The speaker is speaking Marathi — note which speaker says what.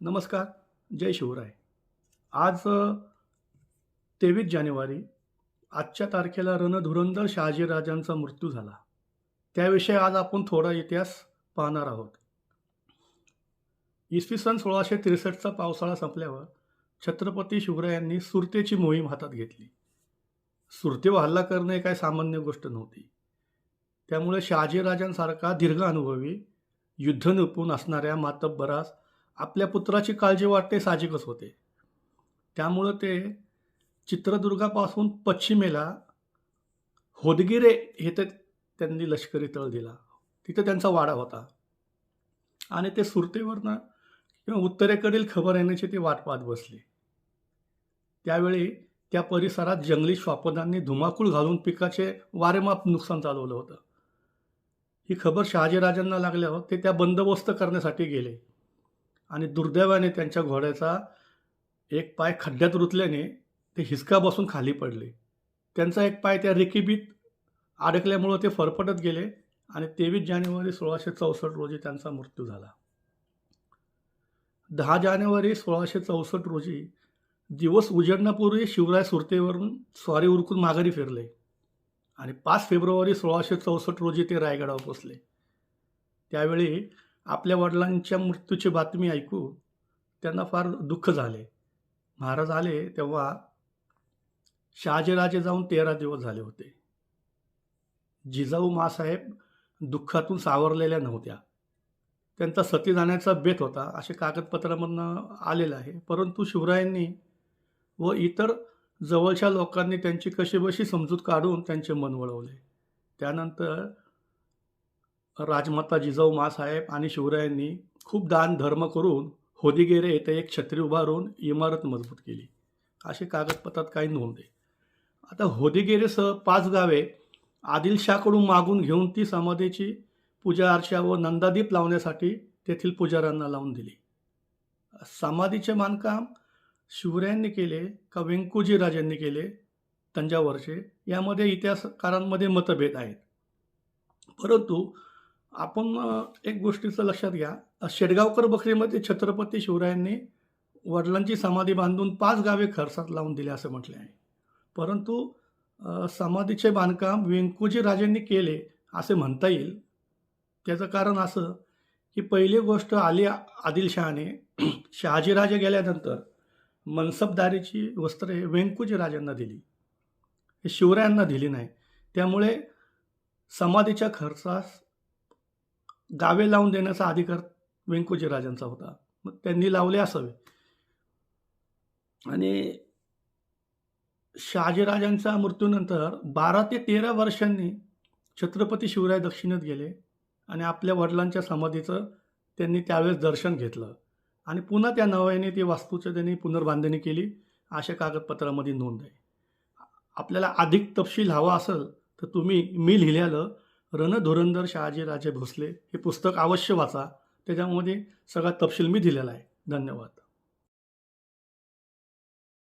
Speaker 1: नमस्कार जय शिवराय. आज तेवीस जानेवारी आजच्या तारखेला रणधुरंधर शहाजीराजांचा मृत्यू झाला. त्याविषयी आज आपण थोडा इतिहास पाहणार आहोत. इसवी सन सोळाशे त्रेसष्टचा पावसाळा संपल्यावर छत्रपती शिवरायांनी सुरतेची मोहीम हातात घेतली. सुरतेवर हल्ला करणे काय सामान्य गोष्ट नव्हती. त्यामुळे शहाजीराजांसारखा दीर्घ अनुभवी युद्ध निपुण असणाऱ्या मातब्बरास आपल्या पुत्राची काळजी वाटते साहजिकच होते. त्यामुळं ते चित्रदुर्गापासून पश्चिमेला होदगिरे हे तर त्यांनी लष्करी तळ दिला. तिथे त्यांचा वाडा होता. आणि ते सुरतेवरनं किंवा उत्तरेकडील खबर येण्याची ती वाट पाहत बसली. त्यावेळी त्या परिसरात जंगली श्वापदांनी धुमाकूळ घालून पिकाचे वारेमाप नुकसान चालवलं होतं. ही खबर शहाजीराजांना लागल्यावर ते त्या बंदोबस्त करण्यासाठी गेले. आणि दुर्दैवाने त्यांच्या घोड्याचा एक पाय खड्ड्यात रुतल्याने ते हिसका बसून खाली पडले. त्यांचा एक पाय त्या रेकीबीत अडकल्यामुळं ते फरफटत गेले आणि तेवीस जानेवारी सोळाशे चौसष्ट रोजी त्यांचा मृत्यू झाला. दहा जानेवारी सोळाशे चौसष्ट रोजी दिवस उजडण्यापूर्वी शिवराय सुरतेवरून स्वारी उरकून माघारी फिरले आणि पाच फेब्रुवारी सोळाशे चौसष्ट रोजी ते रायगडावर पोचले. त्यावेळी आपल्या वडिलांच्या मृत्यूची बातमी ऐकू त्यांना फार दुःख झाले. महाराज आले तेव्हा शहाजीराजे जाऊन तेरा दिवस झाले होते. जिजाऊ मासाहेब दुःखातून सावरलेल्या नव्हत्या. त्यांचा सती जाण्याचा बेत होता असे कागदपत्रामधनं आलेलं आहे. परंतु शिवरायांनी व इतर जवळच्या लोकांनी त्यांची कशीबशी समजूत काढून त्यांचे मन वळवले. त्यानंतर राजमाता जिजाऊ मासाहेब आणि शिवरायांनी खूप दान धर्म करून होदिगेरे येथे एक छत्री उभारून इमारत मजबूत केली. असे कागदपत्रात काही नोंद आहे. आता होदिगेरेसह पाच गावे आदिलशाकडून मागून घेऊन ती समाधीची पूजा अर्चा व नंदादीप लावण्यासाठी तेथील पुजाऱ्यांना लावून दिली. समाधीचे बांधकाम शिवरायांनी केले का वेंकुजी राजांनी केले? तंजावरचे. यामध्ये इतिहासकारांमध्ये मतभेद आहेत. परंतु आपण एक गोष्टीचं लक्षात घ्या. शेडगावकर बकरीमध्ये छत्रपती शिवरायांनी वडिलांची समाधी बांधून पाच गावे खर्चात लावून दिले असं म्हटले आहे. परंतु समाधीचे बांधकाम व्यंकोजी राजांनी केले असे म्हणता येईल. त्याचं कारण असं की पहिली गोष्ट आली आदिलशहाने. शहाजीराजे गेल्यानंतर मनसबदारीची वस्त्रे व्यंकोजी राजांना दिली. हे शिवरायांना दिली नाही. त्यामुळे समाधीच्या खर्चास गावे लावून देण्याचा अधिकार व्यंकोजी राजांचा होता. मग त्यांनी लावले असावे. आणि शहाजीराजांच्या मृत्यूनंतर बारा ते तेरा वर्षांनी छत्रपती शिवराय दक्षिणेत गेले आणि आपल्या वडिलांच्या समाधीचं त्यांनी त्यावेळेस दर्शन घेतलं. आणि पुन्हा त्या नव्याने ती वास्तूचं त्यांनी पुनर्बांधणी केली. अशा कागदपत्रामध्ये नोंद आहे. आपल्याला अधिक तपशील हवा असेल तर तुम्ही मी लिहिलेलं रणधुरंधर शहाजीराजे भोसले हे पुस्तक अवश्य वाचा. त्याच्यामध्ये सगळा तपशील मी दिलेला आहे. धन्यवाद.